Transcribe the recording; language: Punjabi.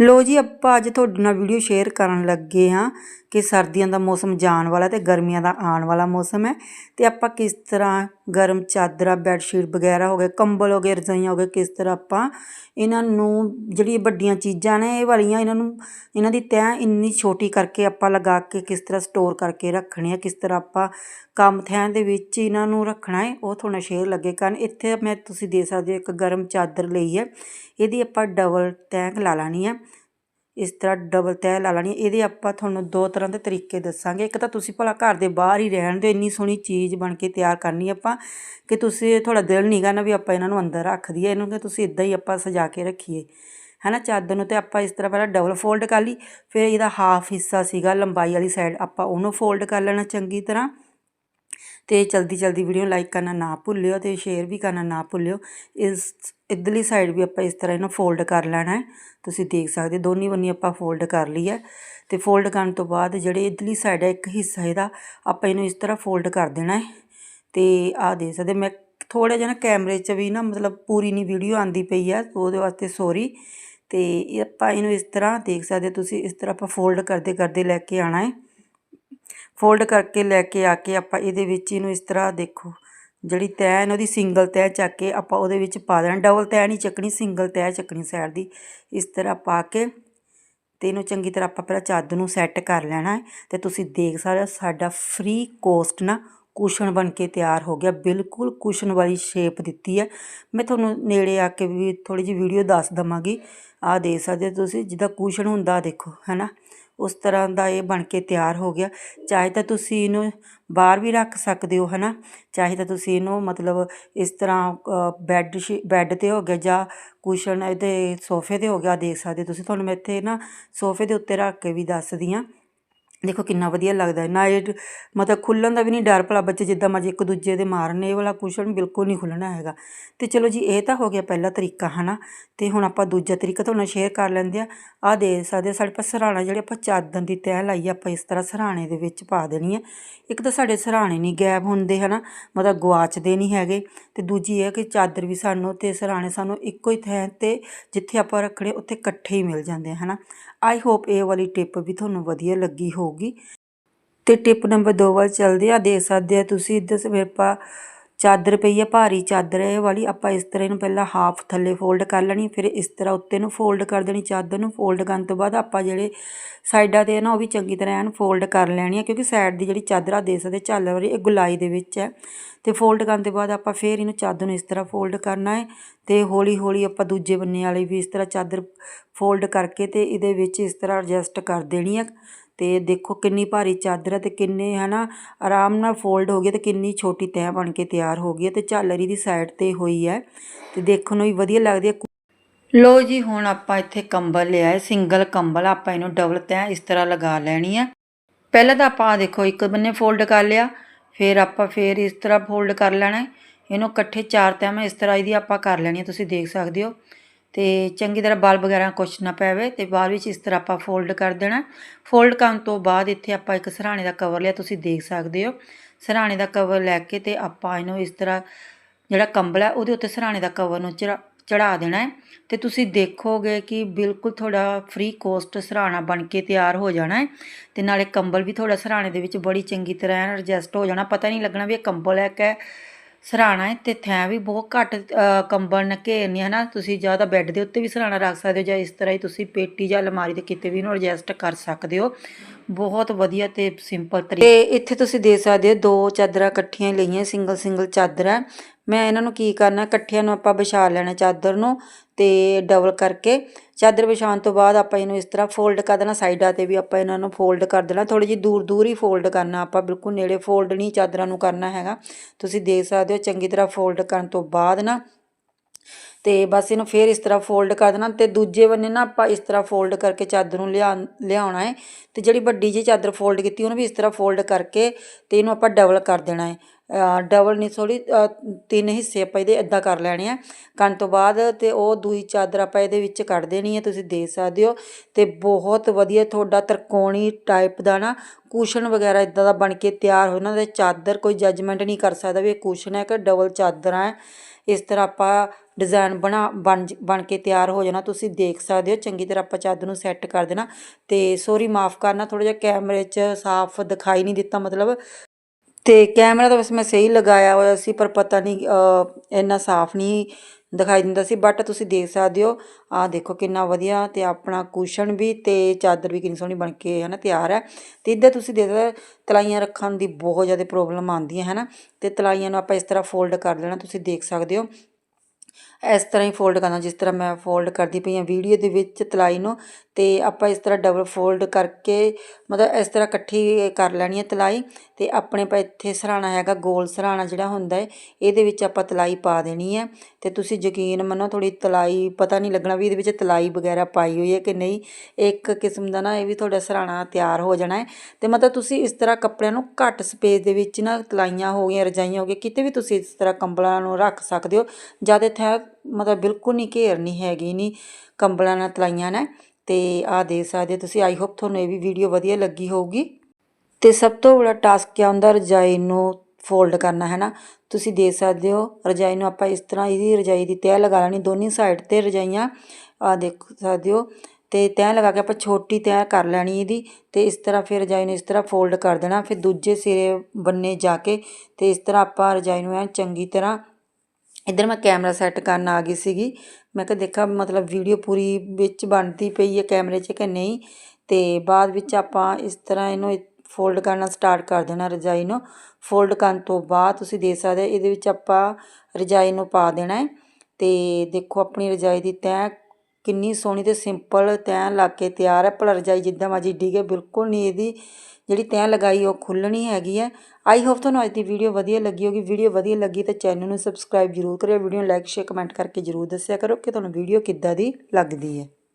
ਲੋ ਜੀ, ਆਪਾਂ ਅੱਜ ਤੁਹਾਡੇ ਨਾਲ ਵੀਡੀਓ ਸ਼ੇਅਰ ਕਰਨ ਲੱਗੇ ਹਾਂ ਕਿ ਸਰਦੀਆਂ ਦਾ ਮੌਸਮ ਜਾਣ ਵਾਲਾ ਤੇ ਗਰਮੀਆਂ ਦਾ ਆਉਣ ਵਾਲਾ ਮੌਸਮ ਹੈ ਤੇ ਆਪਾਂ ਕਿਸ ਤਰ੍ਹਾਂ ਗਰਮ ਚਾਦਰਾਂ ਬੈੱਡਸ਼ੀਟ ਵਗੈਰਾ ਹੋ ਗਏ, ਕੰਬਲ ਹੋ ਗਏ, ਰਜ਼ਾਈਆਂ ਹੋ ਗਏ, ਕਿਸ ਤਰ੍ਹਾਂ ਆਪਾਂ ਇਹਨਾਂ ਨੂੰ ਜਿਹੜੀ ਵੱਡੀਆਂ ਚੀਜ਼ਾਂ ਨੇ, ਇਹ ਵਾਲੀਆਂ ਇਹਨਾਂ ਨੂੰ ਇਹਨਾਂ ਦੀ ਤੈਅ ਇੰਨੀ ਛੋਟੀ ਕਰਕੇ ਆਪਾਂ ਲਗਾ ਕੇ ਕਿਸ ਤਰ੍ਹਾਂ ਸਟੋਰ ਕਰਕੇ ਰੱਖਣੀ ਹੈ ਕਿਸ ਤਰ੍ਹਾਂ ਆਪਾਂ ਕੰਮ ਥੈਂ ਦੇ ਵਿੱਚ ਇਹਨਾਂ ਨੂੰ ਰੱਖਣਾ ਹੈ, ਉਹ ਤੁਹਾਨੂੰ ਸ਼ੇਅਰ ਲੱਗੇ ਕਰਨ। ਇੱਥੇ ਮੈਂ ਤੁਸੀਂ ਦੇ ਸਕਦੇ ਹੋ ਇੱਕ ਗਰਮ ਚਾਦਰ ਲਈ ਹੈ, ਇਹਦੀ ਆਪਾਂ ਡਬਲ ਤੈਂਕ ਲਾ ਲੈਣੀ ਹੈ। ਇਸ ਤਰ੍ਹਾਂ ਡਬਲ ਤਹਿ ਲਾ ਲੈਣੀ ਇਹਦੇ ਆਪਾਂ ਤੁਹਾਨੂੰ ਦੋ ਤਰ੍ਹਾਂ ਦੇ ਤਰੀਕੇ ਦੱਸਾਂਗੇ। ਇੱਕ ਤਾਂ ਤੁਸੀਂ ਭਲਾ ਘਰ ਦੇ ਬਾਹਰ ਹੀ ਰਹਿਣ ਦਿਓ। ਇੰਨੀ ਸੋਹਣੀ ਚੀਜ਼ ਬਣ ਕੇ ਤਿਆਰ ਕਰਨੀ ਆਪਾਂ ਕਿ ਤੁਸੀਂ ਤੁਹਾਡਾ ਦਿਲ ਨਹੀਂ ਕਰਨਾ ਵੀ ਆਪਾਂ ਇਹਨਾਂ ਨੂੰ ਅੰਦਰ ਰੱਖ ਦਈਏ। ਇਹਨੂੰ ਕਿ ਤੁਸੀਂ ਇਦਾਂ ਹੀ ਆਪਾਂ ਸਜਾ ਕੇ ਰੱਖੀਏ। ਹੈ ਨਾ ਚਾਦਰ ਨੂੰ ਤੇ ਆਪਾਂ ਇਸ ਤਰ੍ਹਾਂ ਪਹਿਲਾਂ ਡਬਲ ਫੋਲਡ ਕਰ ਲਈ। ਫਿਰ ਇਹਦਾ ਹਾਫ ਹਿੱਸਾ ਸੀਗਾ ਲੰਬਾਈ ਵਾਲੀ ਸਾਈਡ ਆਪਾਂ ਉਹਨੂੰ ਫੋਲਡ ਕਰ ਲੈਣਾ ਚੰਗੀ ਤਰ੍ਹਾਂ। ਤੇ ਜਲਦੀ ਜਲਦੀ ਵੀਡੀਓ ਲਾਈਕ ਕਰਨਾ ਨਾ ਭੁੱਲਿਓ ਤੇ ਸ਼ੇਅਰ ਵੀ ਕਰਨਾ ਨਾ ਭੁੱਲਿਓ। ਇਸ ਇਧਰਲੀ ਸਾਈਡ ਵੀ ਆਪਾਂ ਇਸ ਤਰ੍ਹਾਂ ਇਹਨੂੰ ਫੋਲਡ ਕਰ ਲੈਣਾ ਹੈ। ਤੁਸੀਂ ਦੇਖ ਸਕਦੇ ਦੋਨੀ ਬੰਨੀ ਆਪਾਂ ਫੋਲਡ ਕਰ ਲਈ ਹੈ। ਤੇ ਫੋਲਡ ਕਰਨ ਤੋਂ ਬਾਅਦ ਜਿਹੜੇ ਇਧਰਲੀ ਸਾਈਡ ਹੈ ਇੱਕ ਹਿੱਸਾ ਇਹਦਾ, ਆਪਾਂ ਇਹਨੂੰ ਇਸ ਤਰ੍ਹਾਂ ਫੋਲਡ ਕਰ ਦੇਣਾ ਹੈ। ਤੇ ਆਹ ਦੇ ਸਕਦੇ ਮੈਂ ਥੋੜਾ ਜਿਹਾ ਨਾ ਕੈਮਰੇ 'ਚ ਵੀ ਨਾ ਮਤਲਬ ਪੂਰੀ ਨਹੀਂ ਵੀਡੀਓ ਆਂਦੀ ਪਈ ਹੈ ਉਹਦੇ ਵਾਸਤੇ ਸੌਰੀ ਤੇ ਇਹ ਆਪਾਂ ਇਹਨੂੰ ਇਸ ਤਰ੍ਹਾਂ ਦੇਖ ਸਕਦੇ ਤੁਸੀਂ ਇਸ ਤਰ੍ਹਾਂ ਆਪਾਂ ਫੋਲਡ ਕਰਦੇ ਕਰਦੇ ਲੈ ਕੇ ਆਣਾ ਹੈ। ਫੋਲਡ ਕਰਕੇ ਲੈ ਕੇ ਆ ਕੇ ਆਪਾਂ ਇਹਦੇ ਵਿੱਚ ਇਹਨੂੰ ਇਸ ਤਰ੍ਹਾਂ ਦੇਖੋ, ਜਿਹੜੀ ਤੈਅ ਹੈ ਉਹਦੀ ਸਿੰਗਲ ਤੈਅ ਚੱਕ ਕੇ ਆਪਾਂ ਉਹਦੇ ਵਿੱਚ ਪਾ ਦੇਣਾ। ਡਬਲ ਤੈਅ ਨਹੀਂ ਚੱਕਣੀ, ਸਿੰਗਲ ਤੈਅ ਚੱਕਣੀ ਸਾਈਡ ਦੀ। ਇਸ ਤਰ੍ਹਾਂ ਪਾ ਕੇ ਤੇ ਇਹਨੂੰ ਚੰਗੀ ਤਰ੍ਹਾਂ ਆਪਾਂ ਪਹਿਲਾਂ ਚਾਦਰ ਨੂੰ ਸੈੱਟ ਕਰ ਲੈਣਾ ਹੈ ਤੇ ਤੁਸੀਂ ਦੇਖ ਸਕਦੇ ਹੋ ਸਾਡਾ ਫ੍ਰੀ ਕੋਸਟ ਨਾ ਕੁਸ਼ਨ ਬਣ ਕੇ ਤਿਆਰ ਹੋ ਗਿਆ। ਬਿਲਕੁਲ ਕੁਸ਼ਨ ਵਾਲੀ ਸ਼ੇਪ ਦਿੱਤੀ ਹੈ। ਮੈਂ ਤੁਹਾਨੂੰ ਨੇੜੇ ਆ ਕੇ ਵੀ ਥੋੜੀ ਜਿਹੀ ਵੀਡੀਓ ਦੱਸ ਦਵਾਂਗੀ। ਆਹ ਦੇ ਸਕਦੇ ਹੋ ਤੁਸੀਂ, ਜਿੱਦਾਂ ਕੁਸ਼ਨ ਹੁੰਦਾ ਦੇਖੋ, ਹੈਨਾ? ਉਸ ਤਰ੍ਹਾਂ ਦਾ ਇਹ ਬਣ ਕੇ ਤਿਆਰ ਹੋ ਗਿਆ। ਚਾਹੇ ਤਾਂ ਤੁਸੀਂ ਇਹਨੂੰ ਬਾਹਰ ਵੀ ਰੱਖ ਸਕਦੇ ਹੋ, ਹਨਾ? ਚਾਹੇ ਤਾਂ ਤੁਸੀਂ ਇਹਨੂੰ ਮਤਲਬ ਇਸ ਤਰ੍ਹਾਂ ਬੈੱਡ ਬੈੱਡ ਤੇ ਹੋ ਗਿਆ ਜਾਂ ਕੁਸ਼ਨ ਇਹਦੇ ਸੋਫੇ ਤੇ ਹੋ ਗਿਆ। ਦੇਖ ਸਕਦੇ ਹੋ ਤੁਸੀਂ। ਤੁਹਾਨੂੰ ਮੈਂ ਇੱਥੇ ਨਾ ਸੋਫੇ ਦੇ ਉੱਤੇ ਰੱਖ ਕੇ ਵੀ ਦੱਸਦੀ ਹਾਂ। ਦੇਖੋ ਕਿੰਨਾ ਵਧੀਆ ਲੱਗਦਾ ਹੈ। ਨਾ ਇਹ ਮਤਲਬ ਖੁੱਲਣ ਦਾ ਵੀ ਨਹੀਂ ਡਰ ਭਲਾ ਬੱਚੇ ਜਿੱਦਾਂ ਮਰਜ਼ੀ ਇੱਕ ਦੂਜੇ ਦੇ ਮਾਰਨ, ਇਹ ਵਾਲਾ ਕੁਸ਼ਨ ਬਿਲਕੁਲ ਨਹੀਂ ਖੁੱਲਣਾ ਹੈਗਾ। ਤੇ ਚਲੋ ਜੀ, ਇਹ ਤਾਂ ਹੋ ਗਿਆ ਪਹਿਲਾ ਤਰੀਕਾ, ਹਨਾ? ਤੇ ਹੁਣ ਆਪਾਂ ਦੂਜਾ ਤਰੀਕਾ ਤੁਹਾਨੂੰ ਸ਼ੇਅਰ ਕਰ ਲੈਂਦੇ ਆ ਆ ਦੇ ਸਕਦੇ ਸਾਡੇ ਪਾਸ ਸਰਾਣਾ ਜਿਹੜੇ ਆਪਾਂ ਚਾਦਰ ਦੀ ਤਹਿ ਲਾਈ ਆਪਾਂ ਇਸ ਤਰ੍ਹਾਂ ਸਰਾਣੇ ਦੇ ਵਿੱਚ ਪਾ ਦੇਣੀ ਹੈ ਇੱਕ ਤਾਂ ਸਾਡੇ ਸਰਾਣੇ ਨਹੀਂ ਗੈਬ ਹੁੰਦੇ, ਹਨਾ? ਮਤਲਬ ਗਵਾਚਦੇ ਨਹੀਂ ਹੈਗੇ। ਤੇ ਦੂਜੀ ਹੈ ਕਿ ਚਾਦਰ ਵੀ ਸਾਨੂੰ ਤੇ ਸਰਾਣੇ ਸਾਨੂੰ ਇੱਕੋ ਹੀ ਥੈਂ ਤੇ ਜਿੱਥੇ ਆਪਾਂ ਰੱਖਣੇ, ਉੱਥੇ ਇਕੱਠੇ ਹੀ ਮਿਲ ਜਾਂਦੇ ਹਨਾ? ਆਈ ਹੋਪ ਇਹ ਵਾਲੀ ਟਿਪ ਵੀ ਤੁਹਾਨੂੰ ਵਧੀਆ ਲੱਗੀ ਹੋ ਹੋਊਗੀ। ਤੇ ਟਿਪ ਨੰਬਰ 2 ਵੱਲ ਚੱਲਦੇ ਆ ਦੇ ਸਕਦੇ ਆ ਤੁਸੀਂ ਇੱਧਰ ਸਵੇਰ ਪਾ ਚਾਦਰ ਪਈ ਹੈ ਭਾਰੀ ਚਾਦਰ ਹੈ ਇਹ ਵਾਲੀ, ਆਪਾਂ ਇਸ ਤਰ੍ਹਾਂ ਇਹਨੂੰ ਪਹਿਲਾਂ ਹਾਫ ਥੱਲੇ ਫੋਲਡ ਕਰ ਲੈਣੀ, ਫਿਰ ਇਸ ਤਰ੍ਹਾਂ ਉੱਤੇ ਨੂੰ ਫੋਲਡ ਕਰ ਦੇਣੀ, ਚਾਦਰ ਨੂੰ ਫੋਲਡ ਕਰਨ ਤੋਂ ਬਾਅਦ ਆਪਾਂ ਜਿਹੜੇ ਸਾਈਡਾਂ ਤੇ ਨਾ, ਉਹ ਵੀ ਚੰਗੀ ਤਰ੍ਹਾਂ ਐਨ ਫੋਲਡ ਕਰ ਲੈਣੀ ਆ, ਕਿਉਂਕਿ ਸਾਈਡ ਦੀ ਜਿਹੜੀ ਚਾਦਰ ਆ ਦੇ ਸਕਦੇ ਝੱਲ ਵਾਲੀ, ਇਹ ਗੁਲਾਈ ਦੇ ਵਿੱਚ ਹੈ। ਤੇ ਫੋਲਡ ਕਰਨ ਤੋਂ ਬਾਅਦ ਆਪਾਂ ਫੇਰ ਇਹਨੂੰ ਚਾਦਰ ਨੂੰ ਇਸ ਤਰ੍ਹਾਂ ਫੋਲਡ ਕਰਨਾ ਹੈ, ਤੇ ਹੌਲੀ ਹੌਲੀ ਆਪਾਂ ਦੂਜੇ ਬੰਨੇ ਵਾਲੀ ਵੀ ਇਸ ਤਰ੍ਹਾਂ ਚਾਦਰ ਫੋਲਡ ਕਰਕੇ ਤੇ ਇਹਦੇ ਵਿੱਚ ਇਸ ਤਰ੍ਹਾਂ ਐਡਜਸਟ ਕਰ ਦੇਣੀ ਆ। ਅਤੇ ਦੇਖੋ ਕਿੰਨੀ ਭਾਰੀ ਚਾਦਰ ਹੈ ਤੇ ਕਿੰਨੇ ਨਾ ਆਰਾਮ ਨਾਲ ਫੋਲਡ ਹੋ ਗਈ ਅਤੇ ਕਿੰਨੀ ਛੋਟੀ ਤੈਅ ਬਣ ਕੇ ਤਿਆਰ ਹੋ ਗਈ ਹੈ ਅਤੇ ਝਾਲਰੀ ਦੀ ਸਾਈਡ ਤੇ ਹੋਈ ਹੈ ਅਤੇ ਦੇਖਣ ਨੂੰ ਵੀ ਵਧੀਆ ਲੱਗਦੀ ਹੈ ਲੋ ਜੀ, ਹੁਣ ਆਪਾਂ ਇੱਥੇ ਕੰਬਲ ਲਿਆ ਹੈ ਸਿੰਗਲ ਕੰਬਲ, ਆਪਾਂ ਇਹਨੂੰ ਡਬਲ ਤੈਅ ਇਸ ਤਰ੍ਹਾਂ ਲਗਾ ਲੈਣੀ ਹੈ ਪਹਿਲਾਂ ਤਾਂ ਆਪਾਂ ਦੇਖੋ, ਇੱਕ ਬੰਨੇ ਫੋਲਡ ਕਰ ਲਿਆ, ਫਿਰ ਆਪਾਂ ਫਿਰ ਇਸ ਤਰ੍ਹਾਂ ਫੋਲਡ ਕਰ ਲੈਣਾ। ਇਹਨੂੰ ਇਕੱਠੇ ਚਾਰ ਤੈਵਾਂ ਇਸ ਤਰ੍ਹਾਂ ਇਹਦੀ ਆਪਾਂ ਕਰ ਲੈਣੀ ਹੈ ਤੁਸੀਂ ਦੇਖ ਸਕਦੇ ਹੋ। ਤੇ ਚੰਗੀ ਤਰ੍ਹਾਂ ਬਲ ਵਗੈਰਾ ਕੁਛ ਨਾ ਪੈਵੇ ਤੇ ਬਾਅਦ ਵਿੱਚ ਇਸ ਤਰ੍ਹਾਂ ਆਪਾਂ ਫੋਲਡ ਕਰ ਦੇਣਾ। ਫੋਲਡ ਕਰਨ ਤੋਂ ਬਾਅਦ ਇੱਥੇ ਆਪਾਂ ਇੱਕ ਸਰਾਣੇ ਦਾ ਕਵਰ ਲਿਆ, ਤੁਸੀਂ ਦੇਖ ਸਕਦੇ ਹੋ। ਸਰਾਣੇ ਦਾ ਕਵਰ ਲੈ ਕੇ ਤੇ ਆਪਾਂ ਇਹਨੂੰ ਇਸ ਤਰ੍ਹਾਂ ਜਿਹੜਾ ਕੰਬਲ ਹੈ ਉਹਦੇ ਉੱਤੇ ਸਰਾਣੇ ਦਾ ਕਵਰ ਨੂੰ ਚੜਾ ਚੜਾ ਦੇਣਾ ਹੈ। ਤੇ ਤੁਸੀਂ ਦੇਖੋਗੇ ਕਿ ਬਿਲਕੁਲ ਤੁਹਾਡਾ ਫ੍ਰੀ ਕੋਸਟ ਸਰਾਣਾ ਬਣ ਕੇ ਤਿਆਰ ਹੋ ਜਾਣਾ ਹੈ ਤੇ ਨਾਲੇ ਕੰਬਲ ਵੀ ਤੁਹਾਡਾ ਸਰਾਣੇ ਦੇ ਵਿੱਚ ਬੜੀ ਚੰਗੀ ਤਰ੍ਹਾਂ ਐਡਜਸਟ ਹੋ ਜਾਣਾ। ਪਤਾ ਨਹੀਂ ਲੱਗਣਾ ਵੀ ਇਹ ਕੰਬਲ ਹੈ ਕਿ ਸਰਾਣਾ ਹੈ ਤੇ ਥੈਂ ਵੀ ਬਹੁਤ ਘੱਟ ਅ, ਕੰਬਲ ਨਾਲ ਘੇਰਨੀ ਹੈ ਨਾ ਤੁਸੀਂ ਜਾਂ ਤਾਂ ਬੈੱਡ ਦੇ ਉੱਤੇ ਵੀ ਸਰਾਣਾ ਰੱਖ ਸਕਦੇ ਹੋ ਜਾਂ ਇਸ ਤਰ੍ਹਾਂ ਹੀ ਤੁਸੀਂ ਪੇਟੀ ਜਾਂ ਅਲਮਾਰੀ ਦੇ ਕਿਤੇ ਵੀ ਇਹਨੂੰ ਐਡਜਸਟ ਕਰ ਸਕਦੇ ਹੋ। ਬਹੁਤ ਵਧੀਆ ਤੇ ਸਿੰਪਲ ਤਰੀਕੇ ਤੇ ਇੱਥੇ ਤੁਸੀਂ ਦੇ ਸਕਦੇ ਹੋ ਦੋ ਚਾਦਰਾਂ ਇਕੱਠੀਆਂ ਲਈਆਂ ਸਿੰਗਲ ਸਿੰਗਲ ਚਾਦਰਾਂ। ਮੈਂ ਇਹਨਾਂ ਨੂੰ ਕੀ ਕਰਨਾ ਇਕੱਠਿਆਂ ਨੂੰ ਆਪਾਂ ਵਿਛਾ ਲੈਣਾ ਚਾਦਰ ਨੂੰ। ਤੇ ਡਬਲ ਕਰਕੇ ਚਾਦਰ ਵਿਛਾਉਣ ਤੋਂ ਬਾਅਦ ਆਪਾਂ ਇਹਨੂੰ ਇਸ ਤਰ੍ਹਾਂ ਫੋਲਡ ਕਰ ਦੇਣਾ, ਸਾਈਡਾਂ ਤੇ ਵੀ ਆਪਾਂ ਇਹਨਾਂ ਨੂੰ ਫੋਲਡ ਕਰ ਦੇਣਾ। ਥੋੜੀ ਜਿਹੀ ਦੂਰ ਦੂਰ ਹੀ ਫੋਲਡ ਕਰਨਾ ਆਪਾਂ, ਬਿਲਕੁਲ ਨੇੜੇ ਫੋਲਡ ਨਹੀਂ ਚਾਦਰਾਂ ਨੂੰ ਕਰਨਾ ਹੈਗਾ। ਤੁਸੀਂ ਦੇਖ ਸਕਦੇ ਹੋ ਚੰਗੀ ਤਰ੍ਹਾਂ ਫੋਲਡ ਕਰਨ ਤੋਂ ਬਾਅਦ ਨਾ ਤੇ ਬਸ ਇਹਨੂੰ ਫੇਰ ਇਸ ਤਰ੍ਹਾਂ ਫੋਲਡ ਕਰ ਦੇਣਾ ਤੇ ਦੂਜੇ ਬੰਨੇ ਨਾ ਆਪਾਂ ਇਸ ਤਰ੍ਹਾਂ ਫੋਲਡ ਕਰਕੇ ਚਾਦਰ ਨੂੰ ਲਿਆ, ਲਿਆਉਣਾ ਹੈ ਤੇ ਜਿਹੜੀ ਵੱਡੀ ਜਿਹੀ ਚਾਦਰ ਫੋਲਡ ਕੀਤੀ ਉਹਨੂੰ ਵੀ ਇਸ ਤਰ੍ਹਾਂ ਫੋਲਡ ਕਰਕੇ ਤੇ ਇਹਨੂੰ ਆਪਾਂ ਡਬਲ ਕਰ ਦੇਣਾ ਹੈ। ਡਬਲ ਨਹੀਂ ਸੋਰੀ ਤਿੰਨ ਹਿੱਸੇ ਆਪਾਂ ਇਹਦੇ ਇਦਾਂ ਕਰ ਲੈਣੇ ਆ। ਕਰਨ ਤੋਂ ਬਾਅਦ ਤੇ ਉਹ ਦੂਈ ਚਾਦਰ ਆਪਾਂ ਇਹਦੇ ਵਿੱਚ ਕੱਢ ਦੇਣੀ ਹੈ ਤੁਸੀਂ ਦੇਖ ਸਕਦੇ ਹੋ। ਤੇ ਬਹੁਤ ਵਧੀਆ ਤੁਹਾਡਾ ਤਰਕੋਣੀ ਟਾਈਪ ਦਾ ਨਾ ਕੁਸ਼ਨ ਵਗੈਰਾ ਇਦਾਂ ਦਾ ਬਣ ਕੇ ਤਿਆਰ ਹੋ ਇਹਨਾਂ ਦੇ ਚਾਦਰ ਕੋਈ ਜੱਜਮੈਂਟ ਨਹੀਂ ਕਰ ਸਕਦਾ ਵੀ ਇਹ ਕੁਸ਼ਨ ਹੈ ਕਿ ਡਬਲ ਚਾਦਰਾਂ ਹੈ। ਇਸ ਤਰ੍ਹਾਂ ਆਪਾਂ ਡਿਜ਼ਾਈਨ ਬਣਾ, ਬਣ ਜ- ਬਣ ਕੇ ਤਿਆਰ ਹੋ ਜਾਣਾ, ਤੁਸੀਂ ਦੇਖ ਸਕਦੇ ਹੋ। ਚੰਗੀ ਤਰ੍ਹਾਂ ਆਪਾਂ ਚਾਦਰ ਨੂੰ ਸੈੱਟ ਕਰ ਦੇਣਾ। ਤੇ ਸੋਰੀ ਮਾਫ ਕਰਨਾ ਥੋੜਾ ਜਿਹਾ ਕੈਮਰੇ 'ਚ ਸਾਫ਼ ਦਿਖਾਈ ਨਹੀਂ ਦਿੱਤਾ ਮਤਲਬ। ਤੇ ਕੈਮਰਾ ਤਾਂ ਵੈਸੇ ਮੈਂ ਸਹੀ ਲਗਾਇਆ ਹੋਇਆ ਸੀ ਪਰ ਪਤਾ ਨਹੀਂ ਇੰਨਾ ਸਾਫ਼ ਨਹੀਂ ਦਿਖਾਈ ਦਿੰਦਾ ਸੀ ਬਟ ਤੁਸੀਂ ਦੇਖ ਸਕਦੇ ਹੋ ਆਹ ਦੇਖੋ ਕਿੰਨਾ ਵਧੀਆ ਤੇ ਆਪਣਾ ਕੁਸ਼ਨ ਵੀ ਤੇ ਚਾਦਰ ਵੀ ਕਿੰਨੀ ਸੋਹਣੀ ਬਣ ਕੇ ਹੈ ਨਾ ਤਿਆਰ ਹੈ। ਤੇ ਇੱਧਰ ਤੁਸੀਂ ਦੇਖ ਸਕਦੇ ਹੋ, ਤਲਾਈਆਂ ਰੱਖਣ ਦੀ ਬਹੁਤ ਜ਼ਿਆਦਾ ਪ੍ਰੋਬਲਮ ਆਉਂਦੀ ਹੈ ਹੈ ਨਾ ਤੇ ਤਲਾਈਆਂ ਨੂੰ ਆਪਾਂ ਇਸ ਤਰ੍ਹਾਂ ਫੋਲਡ ਕਰ ਲੈਣਾ ਤੁਸੀਂ ਦੇਖ ਸਕਦੇ ਹੋ। ਇਸ ਤਰ੍ਹਾਂ ਹੀ ਫੋਲਡ ਕਰਨਾ, ਜਿਸ ਤਰ੍ਹਾਂ ਮੈਂ ਫੋਲਡ ਕਰਦੀ ਪਈ ਹਾਂ ਵੀਡੀਓ ਦੇ ਵਿੱਚ ਤਲਾਈ ਨੂੰ, ਤੇ ਆਪਾਂ ਇਸ ਤਰ੍ਹਾਂ ਡਬਲ ਫੋਲਡ ਕਰਕੇ, ਮਤਲਬ ਇਸ ਤਰ੍ਹਾਂ ਇਕੱਠੀ ਕਰ ਲੈਣੀ ਹੈ ਤਲਾਈ, ਤੇ ਆਪਣੇ ਪਾ ਇੱਥੇ ਸਰਾਣਾ ਹੈਗਾ, ਗੋਲ ਸਰਾਣਾ ਜਿਹੜਾ ਹੁੰਦਾ ਹੈ, ਇਹਦੇ ਵਿੱਚ ਆਪਾਂ ਤਲਾਈ ਪਾ ਦੇਣੀ ਹੈ, ਤੇ ਤੁਸੀਂ ਯਕੀਨ ਮੰਨੋ ਥੋੜੀ ਤਲਾਈ, ਪਤਾ ਨਹੀਂ ਲੱਗਣਾ ਵੀ ਇਹਦੇ ਵਿੱਚ ਤਲਾਈ ਵਗੈਰਾ ਪਾਈ ਹੋਈ ਹੈ ਕਿ ਨਹੀਂ, ਇੱਕ ਕਿਸਮ ਦਾ ਨਾ ਇਹ ਵੀ ਤੁਹਾਡਾ ਸਰਾਣਾ ਤਿਆਰ ਹੋ ਜਾਣਾ ਹੈ, ਤੇ ਮਤਲਬ ਤੁਸੀਂ ਇਸ ਤਰ੍ਹਾਂ ਕੱਪੜਿਆਂ ਨੂੰ ਘੱਟ ਸਪੇਸ ਦੇ ਵਿੱਚ ਨਾ ਤਲਾਈਆਂ ਹੋ ਗਈਆਂ, ਰਜਾਈਆਂ ਹੋ ਗਈਆਂ, ਕਿਤੇ ਵੀ ਤੁਸੀਂ ਇਸ ਤਰ੍ਹਾਂ ਕੰਬਲਾਂ ਨੂੰ ਰੱਖ ਸਕਦੇ ਹੋ ਜਦ ਇੱਥੇ ਮਤਲਬ ਬਿਲਕੁਲ ਨਹੀਂ ਘੇਰਨੀ ਹੈਗੀ, ਨਹੀਂ ਕੰਬਲਾਂ ਨਾਲ ਤਲਾਈਆਂ ਨੇ। ਤੇ ਆਹ ਦੇਖ ਸਕਦੇ ਹੋ ਤੁਸੀਂ, ਆਈ ਹੋਪ ਤੁਹਾਨੂੰ ਇਹ ਵੀ ਵੀਡੀਓ ਵਧੀਆ ਲੱਗੀ ਹੋਊਗੀ। ਤੇ ਸਭ ਤੋਂ ਬੜਾ ਟਾਸਕ ਕੀ ਹੁੰਦਾ, ਰਜਾਈ ਨੂੰ ਫੋਲਡ ਕਰਨਾ, ਹੈ ਨਾ? ਤੁਸੀਂ ਦੇਖ ਸਕਦੇ ਹੋ, ਰਜਾਈ ਨੂੰ ਆਪਾਂ ਇਸ ਤਰ੍ਹਾਂ ਇਹਦੀ ਰਜਾਈ ਦੀ ਤਹਿ ਲਗਾ ਲੈਣੀ, ਦੋਨੀ ਸਾਈਡ ਤੇ ਰਜਾਈਆਂ ਆ ਦੇਖ ਸਕਦੇ ਹੋ। ਤੇ ਤੈਅ ਲਗਾ ਕੇ ਆਪਾਂ ਛੋਟੀ ਤੈਅ ਕਰ ਲੈਣੀ ਇਹਦੀ, ਤੇ ਇਸ ਤਰ੍ਹਾਂ ਫਿਰ ਰਜਾਈ ਨੂੰ ਇਸ ਤਰ੍ਹਾਂ ਫੋਲਡ ਕਰ ਦੇਣਾ। ਫਿਰ ਦੂਜੇ ਸਿਰੇ ਬੰਨੇ ਜਾ ਕੇ, ਤੇ ਇਸ ਤਰ੍ਹਾਂ ਆਪਾਂ ਰਜਾਈ ਨੂੰ ਐ ਚੰਗੀ ਤਰ੍ਹਾਂ ਇੱਧਰ ਮੈਂ ਕੈਮਰਾ ਸੈੱਟ ਕਰਨ ਆ ਗਈ ਸੀਗੀ। ਮੈਂ ਕਿਹਾ ਦੇਖਾਂ ਮਤਲਬ ਵੀਡੀਓ ਪੂਰੀ ਵਿੱਚ ਬਣਦੀ ਪਈ ਹੈ ਕੈਮਰੇ 'ਚ ਕਿ ਨਹੀਂ? ਤੇ ਬਾਅਦ ਵਿੱਚ ਆਪਾਂ ਇਸ ਤਰ੍ਹਾਂ ਇਹਨੂੰ ਫੋਲਡ ਕਰਨਾ ਸਟਾਰਟ ਕਰ ਦੇਣਾ ਰਜਾਈ ਨੂੰ। ਫੋਲਡ ਕਰਨ ਤੋਂ ਬਾਅਦ ਤੁਸੀਂ ਦੇਖ ਸਕਦੇ ਇਹਦੇ ਵਿੱਚ ਆਪਾਂ ਰਜਾਈ ਨੂੰ ਪਾ ਦੇਣਾ ਹੈ। ਤੇ ਦੇਖੋ ਆਪਣੀ ਰਜਾਈ ਦੀ ਤੈਅ ਕਿੰਨੀ ਸੋਹਣੀ ਅਤੇ ਸਿੰਪਲ ਤੈਅ ਲਾ ਕੇ ਤਿਆਰ ਹੈ ਭਲਾ ਰਜਾਈ ਜਿੱਦਾਂ ਮਰਜ਼ੀ ਡਿੱਗੇ ਬਿਲਕੁਲ ਨਹੀਂ ਇਹਦੀ ਜਿਹੜੀ ਤੈਅ ਲਗਾਈ ਉਹ ਖੁੱਲਣੀ ਹੈਗੀ ਹੈ। ਆਈ ਹੋਪ ਤੁਹਾਨੂੰ ਅੱਜ ਦੀ ਵੀਡੀਓ ਵਧੀਆ ਲੱਗੀ ਹੋਗੀ ਵੀਡੀਓ ਵਧੀਆ ਲੱਗੀ ਤਾਂ ਚੈਨਲ ਨੂੰ ਸਬਸਕ੍ਰਾਈਬ ਜ਼ਰੂਰ ਕਰਿਓ ਵੀਡੀਓ ਨੂੰ ਲਾਈਕ ਸ਼ੇਅਰ ਕਮੈਂਟ ਕਰਕੇ ਜ਼ਰੂਰ ਦੱਸਿਆ ਕਰੋ ਕਿ ਤੁਹਾਨੂੰ ਵੀਡੀਓ ਕਿੱਦਾਂ ਦੀ ਲੱਗਦੀ ਹੈ।